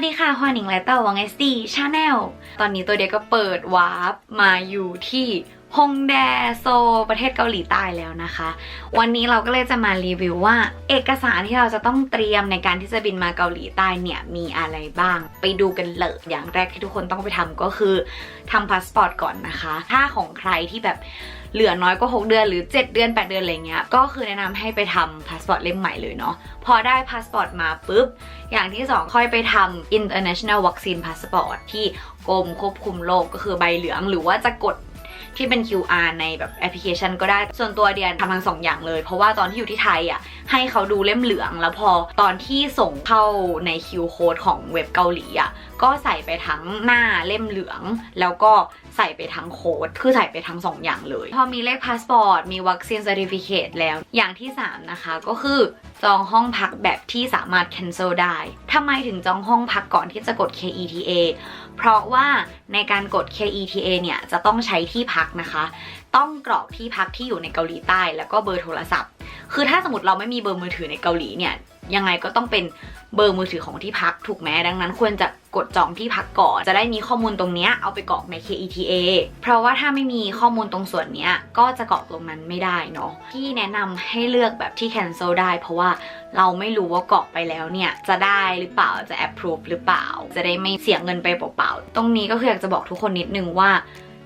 วัสดีค่ะฮวานิงและเต้าวังเอสตีชาแนลตอนนี้ตัวเดียก็เปิดวาร์ปมาอยู่ที่ฮงแดโซประเทศเกาหลีใต้แล้วนะคะ วันนี้เราก็เลยจะมารีวิวว่า เอกสารที่เราจะต้องเตรียมในการที่จะบินมาเกาหลีใต้เนี่ยมีอะไรบ้าง ไปดูกันเลยอย่างแรกที่ทุกคนต้องไปทำก็คือทำพาสปอร์ตก่อนนะคะ ถ้าของใครที่แบบ เหลือน้อยกว่า 6 เดือนหรือ 7 เดือน 8 เดือนอะไรเงี้ยก็คือแนะนำให้ไปทำพาสปอร์ตเล่มใหม่เลยเนาะพอได้พาสปอร์ตมาปุ๊บ อย่างที่ 2 ค่อยไปทำ international vaccine passport ที่กรมควบคุมโรคก็คือใบเหลือง หรือว่าจะกด ที่เป็น QR ในแบบแอปพลิเคชันก็ได้ ส่วนตัวเดียนทำทั้งสองอย่างเลย เพราะว่าตอนที่อยู่ที่ไทยอะให้เขาดูเล่มเหลืองแล้วพอตอนที่ส่งเข้าใน Q code ของเว็บเกาหลีอะก็ใส่ไปทั้งหน้าเล่มเหลือง แล้วก็ใส่ไปทั้งโค้ดคือใส่ไปทั้งสองอย่างเลย พอมีเลขพาสปอร์ตมีวัคซีน c e r t i f i c a t e แล้ว อย่างที่ 3 นะคะก็คือจองห้องพักแบบที่สามารถ cancel ได้ทำไมถึงจองห้องพักก่อนที่จะกด KETA เพราะว่าในการกด KETA เนี่ยจะต้องใช้ที่พักนะคะ ต้องกรอกที่พักที่อยู่ในเกาหลีใต้ แล้วก็เบอร์โทรศัพท์ คือถ้าสมมติเราไม่มีเบอร์มือถือในเกาหลีเนี่ยยังไงก็ต้องเป็นเบอร์มือถือของที่พักถูกไหมดังนั้นควรจะกดจองที่พักก่อน จะได้มีข้อมูลตรงเนี้ยเอาไปกรอกใน KETA เพราะว่าถ้าไม่มีข้อมูลตรงส่วนเนี้ยก็จะกรอกตรงนั้นไม่ได้เนาะที่แนะนำให้เลือกแบบที่ cancel ได้ เพราะว่าเราไม่รู้ว่ากรอกไปแล้วเนี่ย จะได้หรือเปล่าจะ approve หรือเปล่า จะได้ไม่เสียเงินไปเปล่าๆตรงนี้ก็คืออยากจะบอกทุกคนนิดนึงว่า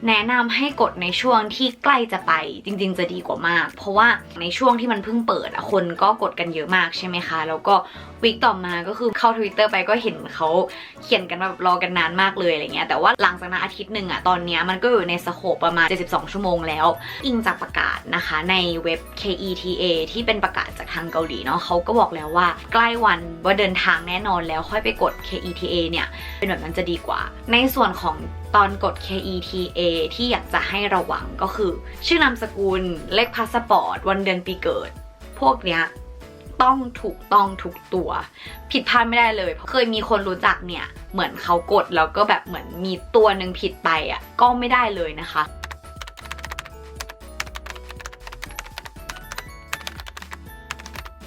แนะนำให้กดในช่วงที่ใกล้จะไปจริง ๆ จะดีกว่ามาก เพราะว่าในช่วงที่มันเพิ่งเปิดอะคนก็กดกันเยอะมากใช่ไหมคะ แล้วก็วีคต่อมาก็คือเข้า Twitter ไปก็เห็นเขาเขียนกันแบบรอกันนานมากเลยอะไรเงี้ยแต่ว่าหลังจากนั้นอาทิตย์หนึ่งอะตอนเนี้ยมันก็อยู่ในสโคปประมาณ 72 ชั่วโมงแล้ว อิงจากประกาศนะคะในเว็บ KETA ที่เป็นประกาศจากทางเกาหลีเนาะเขาก็บอกแล้วว่าใกล้วันว่าเดินทางแน่นอนแล้วค่อยไปกด KETA เนี่ยเป็นแบบนั้นจะดีกว่า ในส่วนของ ตอนกด KETA ที่อยากจะให้ระวังก็คือ ชื่อนามสกุล เลขพาสปอร์ต วันเดือนปีเกิด พวกเนี้ยต้องถูกต้องทุกตัว ผิดพลาดไม่ได้เลยเคยมีคนรู้จักเนี่ย เหมือนเขากดแล้วก็แบบเหมือนมีตัวหนึ่งผิดไปอะก็ไม่ได้เลยนะคะ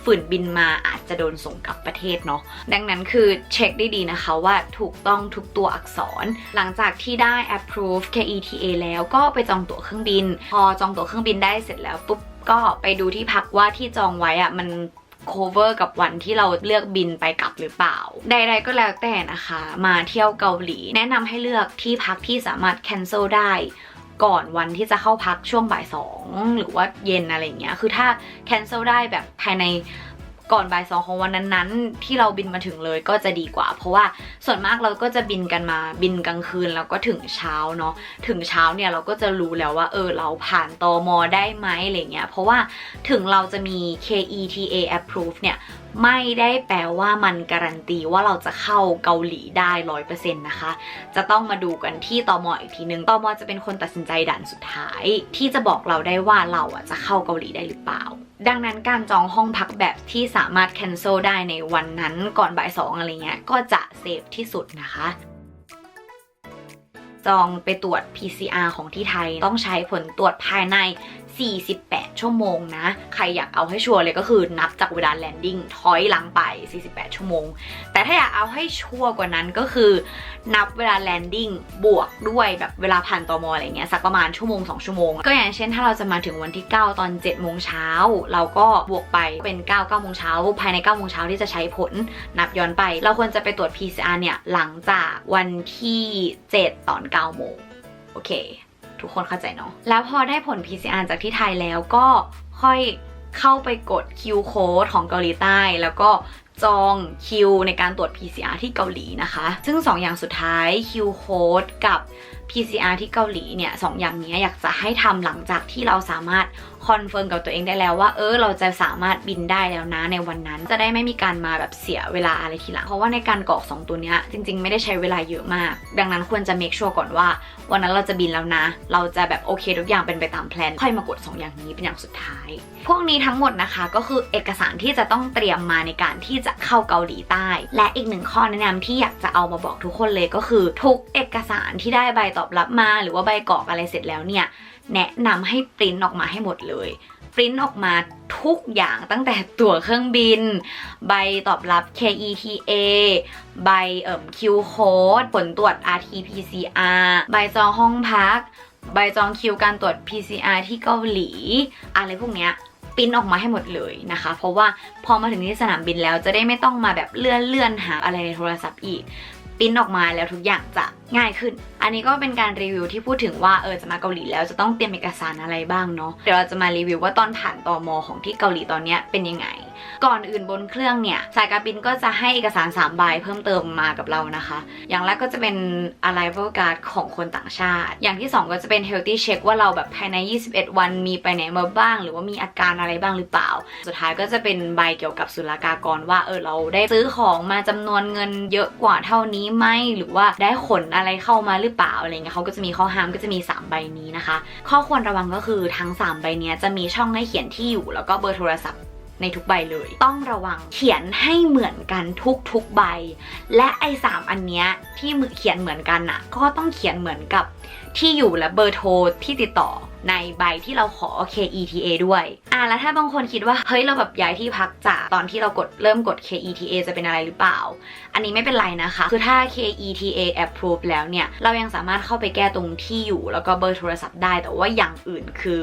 ฝืนบินมาอาจจะโดนส่งกลับประเทศเนาะดังนั้นคือเช็คได้ดีนะคะว่าถูกต้องทุกตัวอักษร หลังจากที่ได้ approve KETA แล้วก็ไปจองตั๋วเครื่องบิน พอจองตั๋วเครื่องบินได้เสร็จแล้วปุ๊บก็ไปดูที่พักว่าที่จองไว้อะมัน cover กับวันที่เราเลือกบินไปกลับหรือเปล่า ใดๆก็แล้วแต่นะคะ มาเที่ยวเกาหลี แนะนำให้เลือกที่พักที่สามารถ cancel ได้ ก่อนวันที่จะเข้าพักช่วงบ่ายสองหรือว่าเย็นอะไรเงี้ย คือถ้า cancel ได้แบบภายในก่อนบ่ายสองของวันนั้นๆ ที่เราบินมาถึงเลยก็จะดีกว่า เพราะว่าส่วนมากเราก็จะบินกันมาบินกลางคืนแล้วก็ถึงเช้าเนาะถึงเช้าเนี่ยเราก็จะรู้แล้วว่าเออเราผ่านตอมอได้ไหมอะไรเงี้ยเพราะว่าถึงเราจะมี KETA approve เนี่ย ไม่ได้แปลว่ามันการันตีว่าเราจะเข้าเกาหลีได้ร้อยเปอร์เซ็นต์นะคะ จะต้องมาดูกันที่ตอมออีกทีนึงตอมอจะเป็นคนตัดสินใจด่านสุดท้าย ที่จะบอกเราได้ว่าเราอะจะเข้าเกาหลีได้หรือเปล่า ดังนั้นการจองห้องพักแบบที่สามารถ cancel ได้ในวันนั้นก่อนบ่ายสองอะไรเงี้ยก็จะเซฟที่สุดนะคะจองไปตรวจ PCR ของที่ไทยต้องใช้ผลตรวจภายใน 48 ชั่วโมงนะ ใครอยากเอาให้ชัวร์เลยก็คือนับจากเวลาแลนดิ้งถอยหลังไป 48 ชั่วโมง แต่ถ้าอยากเอาให้ชัวร์กว่านั้นก็คือ นับเวลาแลนดิ้งบวกด้วยแบบเวลาผ่านตอมอะไรเงี้ยสักประมาณชั่วโมง 2 ชั่วโมง ก็อย่างเช่นถ้าเราจะมาถึงวันที่ 9 ตอน 7 โมงเช้า เราก็บวกไปเป็น 9 9โมงเช้าภายใน 9 โมงเช้าที่จะใช้ผลนับย้อนไป เราควรจะไปตรวจ PCR เนี่ยหลังจากวันที่ 7 ตอน 9 โมงโอเค ทุกคนเข้าใจเนาะแล้วพอได้ผล PCR จากที่ไทยแล้วก็ค่อยเข้าไปกด Q code ของเกาหลีใต้ แล้วก็จองคิวในการตรวจ PCR ที่เกาหลีนะคะ ซึ่ง 2 อย่างสุดท้าย Q code กับ PCR ที่เกาหลีเนี่ยสองอย่างนี้อยากจะให้ทำหลังจากที่เราสามารถคอนเฟิร์มกับตัวเองได้แล้วว่าเออเราจะสามารถบินได้แล้วนะในวันนั้น จะได้ไม่มีการมาแบบเสียเวลาอะไรทีหลังเพราะว่าในการกรอก2ตัวเนี้ยจริง ๆ ไม่ได้ใช้เวลาเยอะมาก ดังนั้นควรจะ make sure ก่อนว่า วันนั้นเราจะบินแล้วนะ เราจะแบบโอเคทุกอย่างเป็นไปตามแพลนค่อยมากด 2 อย่างนี้เป็นอย่างสุดท้าย พวกนี้ทั้งหมดนะคะก็คือเอกสารที่จะต้องเตรียมมาในการที่จะเข้าเกาหลีใต้ และอีกหนึ่งข้อแนะนำที่อยากจะเอามาบอกทุกคนเลยก็คือ ทุกเอกสารที่ได้ใบตอบรับมาหรือว่าใบกรอกอะไรเสร็จแล้วเนี่ยแนะนำให้ปริ้นออกมาให้หมดเลยปริ้นออกมาทุกอย่างตั้งแต่ตั๋วเครื่องบิน ใบตอบรับ KETA ใบเอ่มคิวโค้ดผลตรวจ RT-PCR ใบจองห้องพัก ใบจองคิวการตรวจ PCR ที่เกาหลี อะไรพวกเนี้ยปริ้นออกมาให้หมดเลยนะคะ เพราะว่าพอมาถึงที่สนามบินแล้วจะได้ไม่ต้องมาแบบเลื่อนเลื่อนหาอะไรในโทรศัพท์อีก ปิ้นออกมาแล้วทุกอย่างจะง่ายขึ้น อันนี้ก็เป็นการรีวิวที่พูดถึงว่าเออจะมาเกาหลีแล้วจะต้องเตรียมเอกสารอะไรบ้างเนาะ เดี๋ยวเราจะมารีวิวว่าตอนผ่านตอมอของที่เกาหลีตอนเนี้ยเป็นยังไง ก่อนอื่นบนเครื่องเนี่ยสายการบินก็จะให้เอกสาร3ใบเพิ่มเติมมากับเรานะคะ อย่างแรกก็จะเป็น arrival card ของคนต่างชาติ อย่างที่ 2 ก็จะเป็น healthy check ว่าเราแบบภายใน 21 วันมีไปไหนมาบ้าง หรือว่ามีอาการอะไรบ้างหรือเปล่า สุดท้ายก็จะเป็นใบเกี่ยวกับศุลกากรว่าเออเราได้ซื้อของมาจำนวนเงินเยอะกว่าเท่านี้ไหมหรือว่าได้ขนอะไรเข้ามาหรือเปล่าอะไรเงี้ยเขาก็จะมีข้อห้ามก็จะมี 3 ใบนี้นะคะ ข้อควรระวังก็คือทั้ง 3 ใบเนี้ยจะมีช่องให้เขียนที่อยู่ แล้วก็เบอร์โทรศัพท์ ในทุกใบเลย ต้องระวังเขียนให้เหมือนกันทุกทุกๆใบ และไอ้สามอันเนี้ยที่มือเขียนเหมือนกันน่ะก็ต้องเขียนเหมือนกับที่อยู่และเบอร์โทรที่ติดต่อในใบที่เราขอ KETA ด้วย อะแล้วถ้าบางคนคิดว่า เฮ้ย เราแบบย้ายที่พักจากตอนที่เรากดเริ่มกด KETA จะเป็นอะไรหรือเปล่า อันนี้ไม่เป็นไรนะคะ คือถ้า KETA approve แล้วเนี่ย เรายังสามารถเข้าไปแก้ตรงที่อยู่แล้วก็เบอร์โทรศัพท์ได้ แต่ว่าอย่างอื่นคือ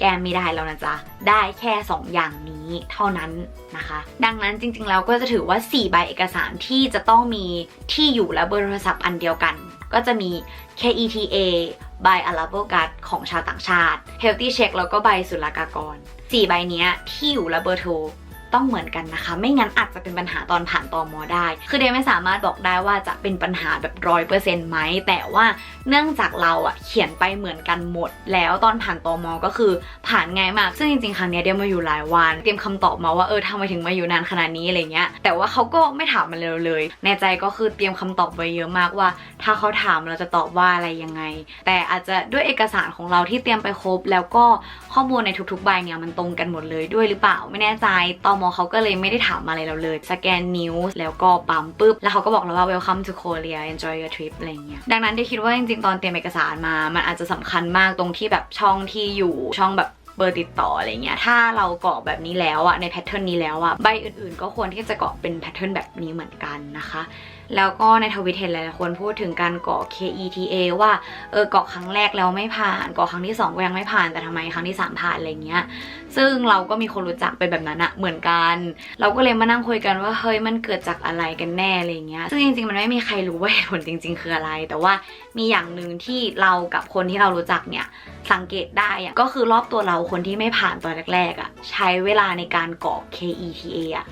แก้ไม่ได้แล้วนะจ๊ะ ได้แค่ 2 อย่างนี้เท่านั้นนะคะ ดังนั้นจริงๆแล้วก็จะถือว่า 4 ใบเอกสารที่จะต้องมีที่อยู่และเบอร์โทรศัพท์อันเดียวกัน ก็จะมี KETA ใบ arrival card ของชาวต่างชาติ healthy check แล้วก็ใบสุลกากร 4 ใบนี้ที่อยู่และเบอร์โทร ต้องเหมือนกันนะคะ ไม่งั้นอาจจะเป็นปัญหาตอนผ่านตอมอได้ คือเดียไม่สามารถบอกได้ว่าจะเป็นปัญหาแบบร้อยเปอร์เซ็นต์ไหมแต่ว่าเนื่องจากเราอะเขียนไปเหมือนกันหมด แล้วตอนผ่านตอมอก็คือผ่านง่ายมาก ซึ่งจริงๆครั้งเนี้ยเดียวมาอยู่หลายวัน เตรียมคำตอบมาว่าเออทำไมถึงมาอยู่นานขนาดนี้อะไรเงี้ย แต่ว่าเขาก็ไม่ถามมาเร็วเลย ในใจก็คือเตรียมคำตอบไว้เยอะมากว่า ถ้าเขาถามเราจะตอบว่าอะไรยังไง แต่อาจจะด้วยเอกสารของเราที่เตรียมไปครบ แล้วก็ข้อมูลในทุกๆใบเนี่ยมันตรงกันหมดเลยด้วยหรือเปล่าไม่แน่ใจตอมเขาก็เลยไม่ได้ถามอะไรเราเลย สแกนนิ้วแล้วก็ปั๊มปุ๊บ แล้วเขาก็บอกเราว่า welcome to Korea enjoy your trip อะไรเงี้ย ดังนั้นได้คิดว่าจริงๆ ตอนเตรียมเอกสารมา มันอาจจะสำคัญมากตรงที่แบบช่องที่อยู่ช่องแบบเบอร์ติดต่ออะไรเงี้ย ถ้าเรากรอกแบบนี้แล้วอะในแพทเทิร์นนี้แล้วอะใบอื่นๆ ก็ควรที่จะเกาะเป็นแพทเทิร์นแบบนี้เหมือนกันนะคะ แล้วก็ในทวิตเห็นหลายๆคนพูดถึงการเกรอก KETA ว่าเออเกรอกครั้งแรกแล้วไม่ผ่านเกรอกครั้งที่สองก็ยังไม่ผ่านแต่ทำไมครั้งที่สามผ่านอะไรเงี้ยซึ่งเราก็มีคนรู้จักเป็นแบบนั้นอะเหมือนกัน เราก็เลยมานั่งคุยกันว่าเฮ้ยมันเกิดจากอะไรกันแน่อะไรเงี้ยซึ่งจริงๆมันไม่มีใครรู้ว่าเหตุผลจริง ๆ คืออะไร แต่ว่ามีอย่างหนึ่งที่เรากับคนที่เรารู้จักเนี่ยสังเกตได้อะก็คือรอบตัวเราคนที่ไม่ผ่านตอนแรกๆอะใช้เวลาในการเกรอก KETA อะ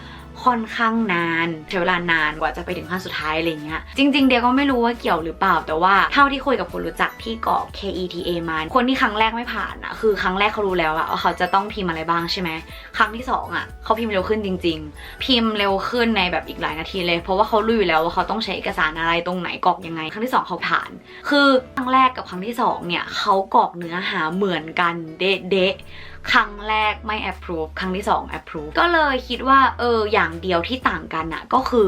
ค่อนข้างนานใช้เวลานานกว่าจะไปถึงขั้นสุดท้ายอะไรเงี้ยจริง ๆ เดียวก็ไม่รู้ว่าเกี่ยวหรือเปล่า แต่ว่าเท่าที่คุยกับคนรู้จักที่เกรอก KETA มา คนที่ครั้งแรกไม่ผ่านอะคือครั้งแรกเขารู้แล้วอะว่าเขาจะต้องพิมพ์อะไรบ้างใช่ไหมครั้งที่สองอะเขาพิมพ์เร็วขึ้นจริง ๆ พิมพ์เร็วขึ้นในแบบอีกหลายนาทีเลย เพราะว่าเขารู้อยู่แล้วว่าเขาต้องใช้เอกสารอะไรตรงไหนกรอกยังไง ครั้งที่สองเขาผ่าน คือครั้งแรกกับครั้งที่สองเนี่ยเขากรอกเนื้อหาเหมือนกันเดะ ครั้งแรกไม่ approve ครั้งที่สอง approve ก็เลยคิดว่าเอออย่างเดียวที่ต่างกันอะก็คือ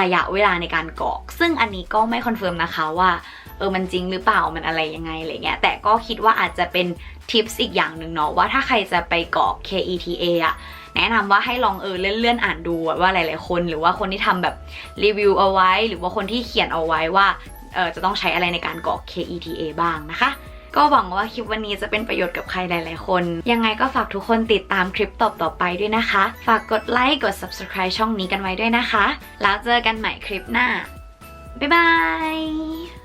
ระยะเวลาในการกรอก ซึ่งอันนี้ก็ไม่คอนเฟิร์มนะคะว่าเออมันจริงหรือเปล่ามันอะไรยังไงอะไรเงี้ยแต่ก็คิดว่าอาจจะเป็นทิปส์อีกอย่างหนึ่งเนาะว่าถ้าใครจะไปกรอก KETA อะแนะนำว่าให้ลองเออเลื่อนๆอ่านดูว่าหลายๆคนหรือว่าคนที่ทำแบบรีวิวเอาไว้ หรือว่าคนที่เขียนเอาไว้ว่าเออจะต้องใช้อะไรในการกรอก KETA บ้างนะคะ ก็หวังว่าคลิปวันนี้จะเป็นประโยชน์กับใครหลาย ๆ คน ยังไงก็ฝากทุกคนติดตามคลิปต่อๆไปด้วยนะคะ ฝากกดไลค์กด subscribe ช่องนี้กันไว้ด้วยนะคะ แล้วเจอกันใหม่คลิปหน้าบ๊ายบาย